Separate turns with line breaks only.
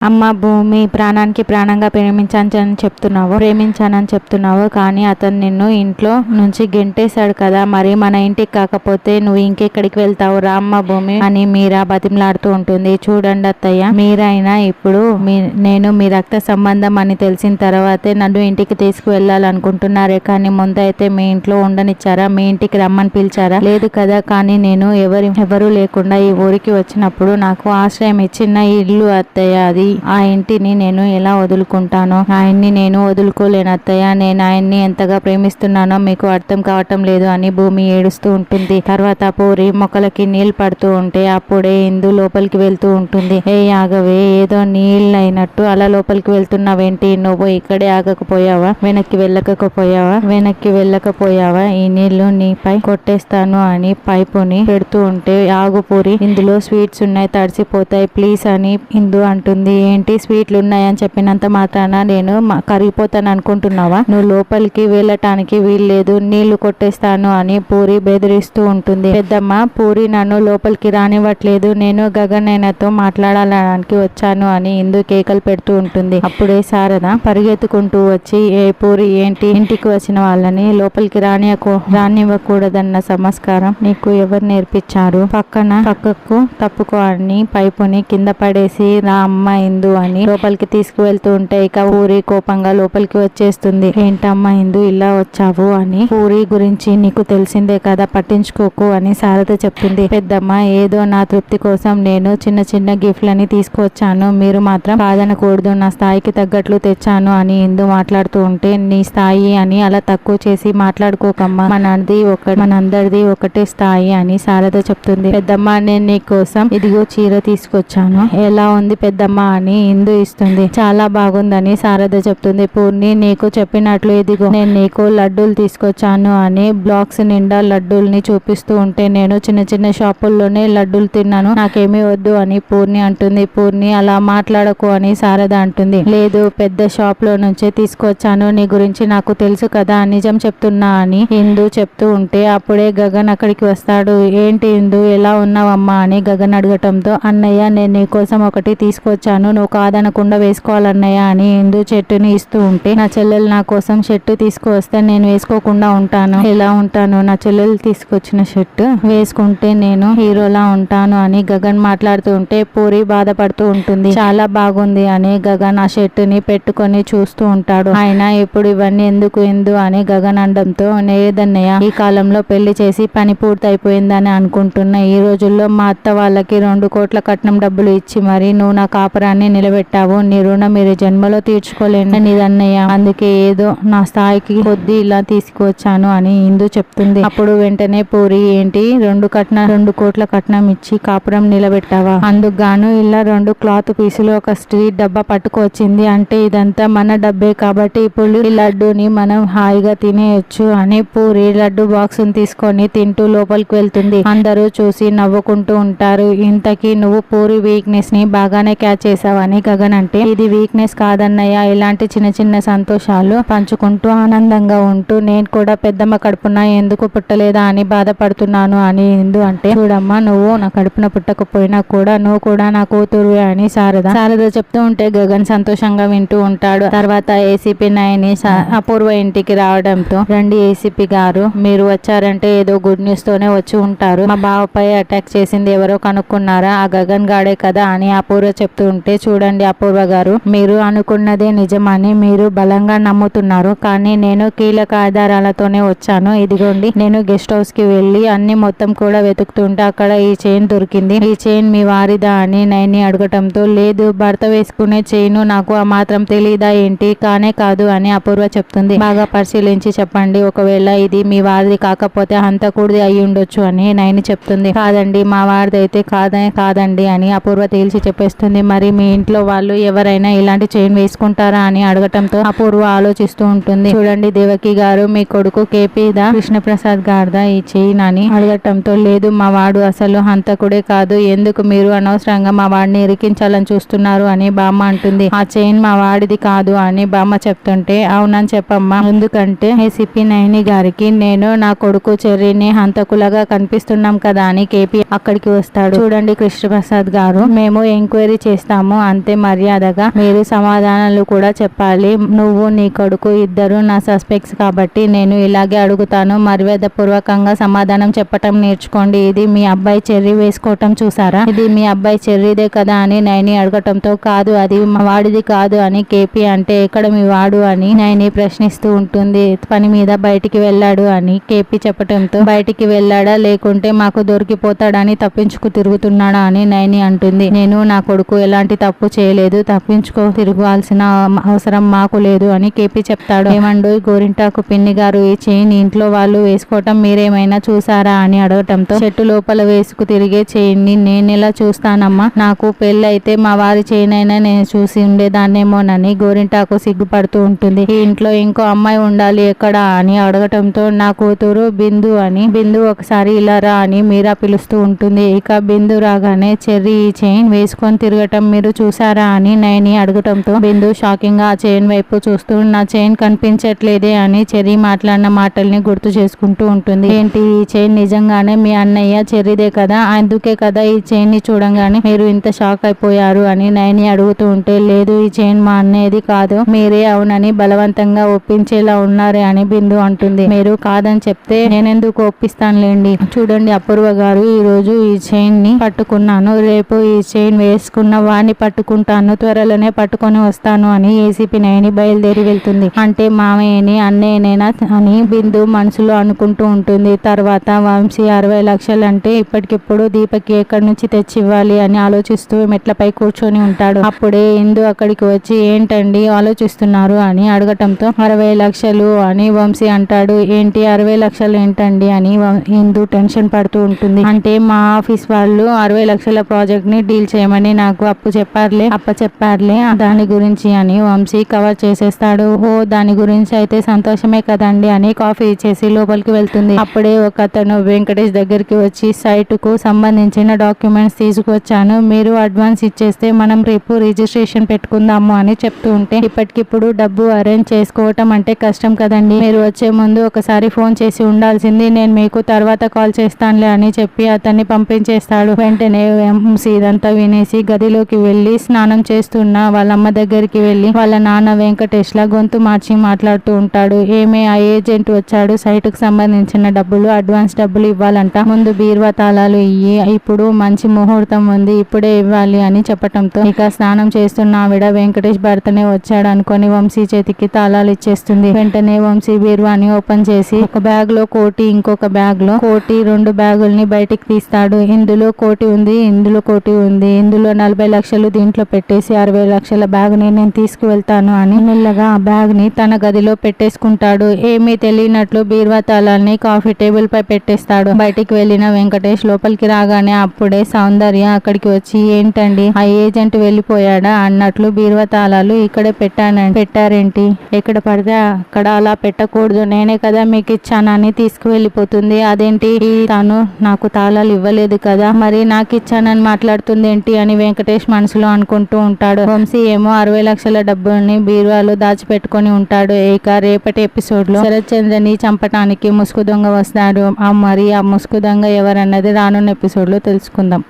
అమ్మ భూమి ప్రాణానికి ప్రాణంగా ప్రేమించానని చెప్తున్నావు ప్రేమించానని చెప్తున్నావు కానీ అతను నిన్ను ఇంట్లో నుంచి గెంటేశాడు కదా. మరి మన ఇంటికి కాకపోతే నువ్వు ఇంకెక్కడికి వెళ్తావు? రామ్మ భూమి అని మీరా బతిమలాడుతూ ఉంటుంది. చూడండి అత్తయ్య మీరైనా ఇప్పుడు మీ నేను మీ రక్త సంబంధం అని తెలిసిన తర్వాతే నన్ను ఇంటికి తీసుకువెళ్ళాలనుకుంటున్నారే కానీ ముందైతే మీ ఇంట్లో ఉండనిచ్చారా? మీ ఇంటికి రమ్మని పిలిచారా? లేదు కదా కానీ నేను ఎవరి ఎవరు లేకుండా ఈ ఊరికి వచ్చినప్పుడు నాకు ఆశ్రయం ఇచ్చిన ఇల్లు అత్తయ్య అది ఆ ఇంటిని నేను ఎలా వదులుకుంటాను ఆయన్ని నేను వదులుకోలేను అత్తయ్య. నేను ఆయన్ని ఎంతగా ప్రేమిస్తున్నానో మీకు అర్థం కావటం లేదు అని భూమి ఏడుస్తూ ఉంటుంది. తర్వాత పూరి మొక్కలకి నీళ్ళు పడుతూ ఉంటే అప్పుడే ఇందు లోపలికి వెళ్తూ ఉంటుంది. ఏ ఆగవే ఏదో నీళ్ళు అయినట్టు అలా లోపలికి వెళ్తున్నావేంటి? నువ్వు ఇక్కడే ఆగకపోయావా? వెనక్కి వెళ్ళకపోయావా? వెనక్కి వెళ్ళకపోయావా? ఈ నీళ్ళు నీపై కొట్టేస్తాను అని పైపుని పెడుతూ ఉంటే ఆగుపూరి ఇందులో స్వీట్స్ ఉన్నాయి తడిసిపోతాయి ప్లీజ్ అని ఇందు అంటుంది. ఏంటి స్వీట్లు ఉన్నాయని చెప్పినంత మాత్రాన నేను కరిగిపోతాను అనుకుంటున్నావా? నువ్వు లోపలికి వెళ్ళటానికి వీల్లేదు నీళ్ళు కొట్టేస్తాను అని పూరి బెదిరిస్తూ ఉంటుంది. పెద్దమ్మ పూరి నన్ను లోపలికి రానివ్వట్లేదు నేను గగనైనతో మాట్లాడాలడానికి వచ్చాను అని ఇందు కేకలు పెడుతూ ఉంటుంది. అప్పుడే శారద పరిగెత్తుకుంటూ వచ్చి ఏ పూరి ఏంటి? ఇంటికి వచ్చిన వాళ్ళని లోపలికి రానియకు రానివ్వకూడదన్న సంస్కారం నీకు ఎవరు నేర్పించారు? పక్కన పక్కకు తప్పుకో అని పైపుని కింద పడేసి రా అమ్మాయి ఇందు అని లోపలికి తీసుకువెళ్తూ ఉంటే ఇక పూరి కోపంగా లోపలికి వచ్చేస్తుంది. ఏంటమ్మా ఇందు ఇలా వచ్చావు అని? పూరి గురించి నీకు తెలిసిందే కదా పట్టించుకోకు అని శారద చెప్తుంది. పెద్దమ్మ ఏదో నా తృప్తి కోసం నేను చిన్న చిన్న గిఫ్ట్లని తీసుకొచ్చాను మీరు మాత్రం బాధనకూడదు నా స్థాయికి తగ్గట్లు తెచ్చాను అని ఇందు మాట్లాడుతూ ఉంటే నీ స్థాయి అని అలా తక్కువ చేసి మాట్లాడుకోకమ్మా. మనది ఒక మనందరిది ఒకటే స్థాయి అని శారద చెప్తుంది. పెద్దమ్మ నేను నీ కోసం ఇదిగో చీర తీసుకొచ్చాను. ఎలా ఉంది పెద్దమ్మ అని ఇందు ఇస్తుంది. చాలా బాగుందని శారద చెప్తుంది. పూర్ణి నీకు చెప్పినట్లు ఇదిగో నేను నీకు లడ్డూలు తీసుకొచ్చాను అని బ్లాక్స్ నిండా లడ్డూల్ని చూపిస్తూ ఉంటే నేను చిన్న చిన్న షాపుల్లోనే లడ్డూలు తిన్నాను. నాకేమీ వద్దు అని పూర్ణి అంటుంది. పూర్ణి అలా మాట్లాడకు అని శారద అంటుంది. లేదు పెద్ద షాప్లో నుంచే తీసుకొచ్చాను. నీ గురించి నాకు తెలుసు కదా నిజం చెప్తున్నా అని ఇందు చెప్తూ ఉంటే అప్పుడే గగన్ అక్కడికి వస్తాడు. ఏంటి ఇందు ఎలా ఉన్నావమ్మా అని గగన్ అడగటంతో అన్నయ్య నేను నీ కోసం ఒకటి తీసుకొచ్చాను. నువ్వు కాదనకుండా వేసుకోవాలన్నయ్య అని ఇందు చెట్టుని ఇస్తూ ఉంటే నా చెల్లెలు నా కోసం షర్టు తీసుకువస్తే నేను వేసుకోకుండా ఉంటాను. ఎలా ఉంటాను? నా చెల్లెలు తీసుకొచ్చిన షర్టు వేసుకుంటే నేను హీరోలా ఉంటాను అని గగన్ మాట్లాడుతూ ఉంటే పూరి బాధపడుతూ ఉంటుంది. చాలా బాగుంది అని గగన్ ఆ షర్టుని పెట్టుకొని చూస్తూ ఉంటాడు. ఆయన ఇప్పుడు ఇవన్నీ ఎందుకు? ఎందు అని గగన్ అనడంతో నేదన్నయ్య ఈ కాలంలో పెళ్ళి చేసి పని పూర్తయిపోయిందని అనుకుంటున్న ఈ రోజుల్లో మా అత్త వాళ్ళకి రెండు కోట్ల కట్నం డబ్బులు ఇచ్చి మరి నువ్వు నా కాపురాన్ని నిలబెట్టావు. నీ రుణం మీరు జన్మలో తీర్చుకోలేను నీదన్నయ్య అందుకే ఏదో నా స్థాయికి కొద్ది ఇలా తీసుకువచ్చాను అని ఇందు చెప్తుంది. అప్పుడు వెంటనే పూరి ఏంటి? రెండు కట్నం రెండు కోట్ల కట్నం ఇచ్చి కాపురం నిలబెట్టావా? అందుకు గాను ఇలా రెండు క్లాత్ పీసులు ఒక స్ట్రీట్ డబ్బా పట్టుకొచ్చింది అంటే ఇదంతా మన డబ్బే కాబట్టి ఇప్పుడు ఈ లడ్డూని మనం హాయిగా తినేయొచ్చు అని పూరి లడ్డు బాక్స్ తీసుకొని తింటూ లోపలికి వెళ్తుంది. అందరూ చూసి నవ్వుకుంటూ ఉంటారు. ఇంతకీ నువ్వు పూరి వీక్నెస్ని బాగానే క్యాచ్ చేస్తావని గగన్ అంటే ఇది వీక్నెస్ కాదన్నయ్య. ఇలాంటి చిన్న చిన్న సంతోషాలు పంచుకుంటూ ఆనందంగా ఉంటూ నేను కూడా పెద్దమ్మ కడుపున ఎందుకు పుట్టలేదా అని బాధపడుతున్నాను అని ఎందు అంటే చూడమ్మా నువ్వు నా కడుపున పుట్టకపోయినా కూడా నువ్వు కూడా నా కూతురు అని శారద శారద చెప్తూ ఉంటే గగన్ సంతోషంగా వింటూ ఉంటాడు. తర్వాత ఏసీపీ నాయని అపూర్వ ఇంటికి రావడంతో రండి ఏసీపీ గారు మీరు వచ్చారంటే ఏదో గుడ్ న్యూస్ తోనే వచ్చి ఉంటారు. మా బావపై అటాక్ చేసింది ఎవరో కనుక్కున్నారా? ఆ గగన్ గాడే కదా అని అపూర్వ చెప్తూ ఉంటే చూడండి అపూర్వ గారు. మీరు అనుకున్నదే నిజమని మీరు బలంగా నమ్ముతున్నారు. కానీ నేను కీలక ఆధారాలతోనే వచ్చాను. ఇదిగోండి నేను గెస్ట్ హౌస్కి వెళ్ళి అన్ని మొత్తం కూడా వెతుకుతుంటే అక్కడ ఈ చైన్ దొరికింది. ఈ చైన్ మీ వారిదా అని నైని అడగటంతో లేదు భర్త వేసుకునే చైన్ నాకు ఆ మాత్రం తెలియదా ఏంటి? కానే కాదు అని అపూర్వ చెప్తుంది. బాగా పరిశీలించి చెప్పండి. ఒకవేళ ఇది మీ వారిది కాకపోతే హంతకూడది అయి ఉండొచ్చు అని నైని చెప్తుంది. కాదండి మా వారిది అయితే కాదే కాదండి అని అపూర్వ తేల్చి చెప్పేస్తుంది. మరి మీ ఇంట్లో వాళ్ళు ఎవరైనా ఇలాంటి చైన్ వేసుకుంటారా అని అడగటంతో అపూర్వ ఆలోచిస్తూ ఉంటుంది. చూడండి దేవకి గారు మీ కొడుకు కేపీదా కృష్ణప్రసాద్ గారిదా ఈ చైన్ అని అడగటంతో లేదు మా వాడు అసలు హంతకుడే కాదు ఎందుకు మీరు అనవసరంగా మా వాడిని ఇరికించాలని చూస్తున్నారు అని బామ్మ అంటుంది. ఆ చైన్ మా వాడిది కాదు అని బామ్మ చెప్తుంటే అవునని చెప్పమ్మా ఎందుకంటే ఏసీపీ నైని గారికి నేను నా కొడుకు చెర్రీని హంతకులగా కనిపిస్తున్నాం కదా అని కేపీ అక్కడికి వస్తాడు. చూడండి కృష్ణప్రసాద్ గారు మేము ఎంక్వైరీ చేస్తాము అడుగుతాము అంతే మర్యాదగా మీరు సమాధానాలు కూడా చెప్పాలి. నువ్వు నీ కొడుకు ఇద్దరు నా సస్పెక్ట్స్ కాబట్టి నేను ఇలాగే అడుగుతాను. మర్యాద పూర్వకంగా సమాధానం చెప్పటం నేర్చుకోండి. ఇది మీ అబ్బాయి చెర్రీ వేసుకోవటం చూసారా? ఇది మీ అబ్బాయి చెర్రీదే కదా అని నైని అడగటంతో కాదు అది మా వాడిది కాదు అని కేపీ అంటే ఎక్కడ మీ వాడు అని నైని ప్రశ్నిస్తూ ఉంటుంది. పని మీద బయటికి వెళ్ళాడు అని కేపీ చెప్పటంతో బయటికి వెళ్ళాడా లేకుంటే మాకు దొరికిపోతాడని తప్పించుకు తిరుగుతున్నాడా అని నైని అంటుంది. నేను నా కొడుకు ఎలాంటి తప్పు చేయలేదు తప్పించుకో తిరగాల్సిన అవసరం మాకు లేదు అని కేపీ చెప్తాడు. ఏమండు గోరింటాకు పిన్ని గారు ఈ చైన్ ఇంట్లో వాళ్ళు వేసుకోవటం మీరేమైనా చూసారా అని అడగటంతో చెట్టు లోపల వేసుకు తిరిగే చైన్ని నేను ఎలా చూస్తానమ్మా? నాకు పెళ్ళి అయితే మా వారి చైన్ అయినా నేను చూసి ఉండేదాన్నేమోనని గోరింటాకు సిగ్గుపడుతూ ఉంటుంది. ఈ ఇంట్లో ఇంకో అమ్మాయి ఉండాలి ఎక్కడ అని అడగటంతో నా కూతురు బిందు అని బిందు ఒకసారి ఇలా రా అని మీరా పిలుస్తూ ఉంటుంది. ఇక బిందు రాగానే చెర్రీ ఈ చైన్ వేసుకొని తిరగటం మీరు చూసారా అని నయని అడగటంతో బిందు షాకింగ్గా ఆ చైన్ వైపు చూస్తూ నా చైన్ కనిపించట్లేదే అని చెర్రీ మాట్లాడిన మాటల్ని గుర్తు చేసుకుంటూ ఉంటుంది. ఏంటి ఈ చైన్ నిజంగానే మీ అన్నయ్య చెర్రీదే కదా? అందుకే కదా ఈ చైన్ని చూడంగానే మీరు ఇంత షాక్ అయిపోయారు? అని నయని అడుగుతూ ఉంటే లేదు ఈ చైన్ మా అన్నయ్యది కాదు. మీరే అవునని బలవంతంగా ఒప్పించేలా ఉన్నారే అని బిందు అంటుంది. మీరు కాదని చెప్తే నేనెందుకు ఒప్పిస్తానులేండి? చూడండి అపూర్వ గారు ఈ రోజు ఈ చైన్ని పట్టుకున్నాను. రేపు ఈ చైన్ వేసుకున్న వాడిని పట్టుకుంటాను త్వరలోనే పట్టుకొని వస్తాను అని ఏసీపీ నయని బయలుదేరి వెళ్తుంది. అంటే మామయ్యని అన్నయ్యనేనా అని బిందు మనసులో అనుకుంటూ ఉంటుంది. తర్వాత వంశీ అరవై లక్షలు అంటే ఇప్పటికిప్పుడు దీపకి ఎక్కడి నుంచి తెచ్చి ఇవ్వాలి అని ఆలోచిస్తూ మెట్లపై కూర్చొని ఉంటాడు. అప్పుడే ఇందు అక్కడికి వచ్చి ఏంటండి ఆలోచిస్తున్నారు? అని అడగటంతో అరవై లక్షలు అని వంశీ అంటాడు. ఏంటి అరవై లక్షలు ఏంటండి? అని వం- ఇందు టెన్షన్ పడుతూ ఉంటుంది. అంటే మా ఆఫీస్ వాళ్ళు అరవై లక్షల ప్రాజెక్ట్ని డీల్ చేయమని నాకు అప్పు చెప్పారులే అప్ప చెప్పారులే దాని గురించి అని వంశీ కవర్ చేసేస్తాడు. ఓ దాని గురించి అయితే సంతోషమే కదండి అని కాఫీ ఇచ్చేసి లోపలికి వెళ్తుంది. అప్పుడే ఒక అతను వెంకటేష్ దగ్గరికి వచ్చి సైట్కు సంబంధించిన డాక్యుమెంట్స్ తీసుకొచ్చాను. మీరు అడ్వాన్స్ ఇచ్చేస్తే మనం రేపు రిజిస్ట్రేషన్ పెట్టుకుందాము అని చెప్తూ ఉంటే ఇప్పటికిప్పుడు డబ్బు అరేంజ్ చేసుకోవటం అంటే కష్టం కదండి. మీరు వచ్చే ముందు ఒకసారి ఫోన్ చేసి ఉండాల్సింది నేను మీకు తర్వాత కాల్ చేస్తానులే అని చెప్పి అతన్ని పంపించేస్తాడు. వెంటనే ఇదంతా వినేసి గదిలోకి వెళ్ళి వెళ్ళి స్నానం చేస్తున్న వాళ్ళ అమ్మ దగ్గరికి వెళ్ళి వాళ్ళ నాన్న వెంకటేష్ లా గొంతు మార్చి మాట్లాడుతూ ఉంటాడు. ఏమే ఆ ఏజెంట్ వచ్చాడు సైట్కు సంబంధించిన డబ్బులు అడ్వాన్స్ డబ్బులు ఇవ్వాలంట. ముందు బీరువా తాళాలు ఇయ్యి ఇప్పుడు మంచి ముహూర్తం ఉంది ఇప్పుడే ఇవ్వాలి అని చెప్పటంతో ఇక స్నానం చేస్తున్న ఆవిడ వెంకటేష్ భర్తనే వచ్చాడు అనుకొని వంశీ చేతికి తాళాలు ఇచ్చేస్తుంది. వెంటనే వంశీ బీరువాని ఓపెన్ చేసి ఒక బ్యాగ్లో కోటి ఇంకొక బ్యాగ్లో కోటి రెండు బ్యాగుల్ని బయటికి తీస్తాడు. ఇందులో కోటి ఉంది ఇందులో కోటి ఉంది ఇందులో నలభై లక్షలు దీంట్లో పెట్టేసి అరవై లక్షల బ్యాగ్ని నేను తీసుకువెళ్తాను అని మెల్లగా ఆ బ్యాగ్ని తన గదిలో పెట్టేసుకుంటాడు. ఏమీ తెలియనట్లు బీర్వా తాళాన్ని కాఫీ టేబుల్ పై పెట్టేస్తాడు. బయటికి వెళ్ళిన వెంకటేష్ లోపలికి రాగానే అప్పుడే సౌందర్య అక్కడికి వచ్చి ఏంటండి? ఆ ఏజెంట్ వెళ్ళిపోయాడా? అన్నట్లు బీర్వా తాళాలు ఇక్కడే పెట్టానండి పెట్టారేంటి? ఎక్కడ పడితే అక్కడ అలా పెట్టకూడదు. నేనే కదా మీకు ఇచ్చానని తీసుకువెళ్ళిపోతుంది. అదేంటి? తను నాకు తాళాలు ఇవ్వలేదు కదా. మరి నాకు ఇచ్చానని మాట్లాడుతుంది ఏంటి అని వెంకటేష్ మనసులో అనుకుంటూ ఉంటాడు. వంశీ ఏమో అరవై లక్షల డబ్బుల్ని బీరువాలో దాచిపెట్టుకొని ఉంటాడు. ఇక రేపటి ఎపిసోడ్లో శరత్ చంద్రని చంపటానికి ముసుగు దొంగ వస్తాడు. ఆ మరి ఆ ముసుగు దొంగ ఎవరన్నది రానున్న ఎపిసోడ్లో తెలుసుకుందాం.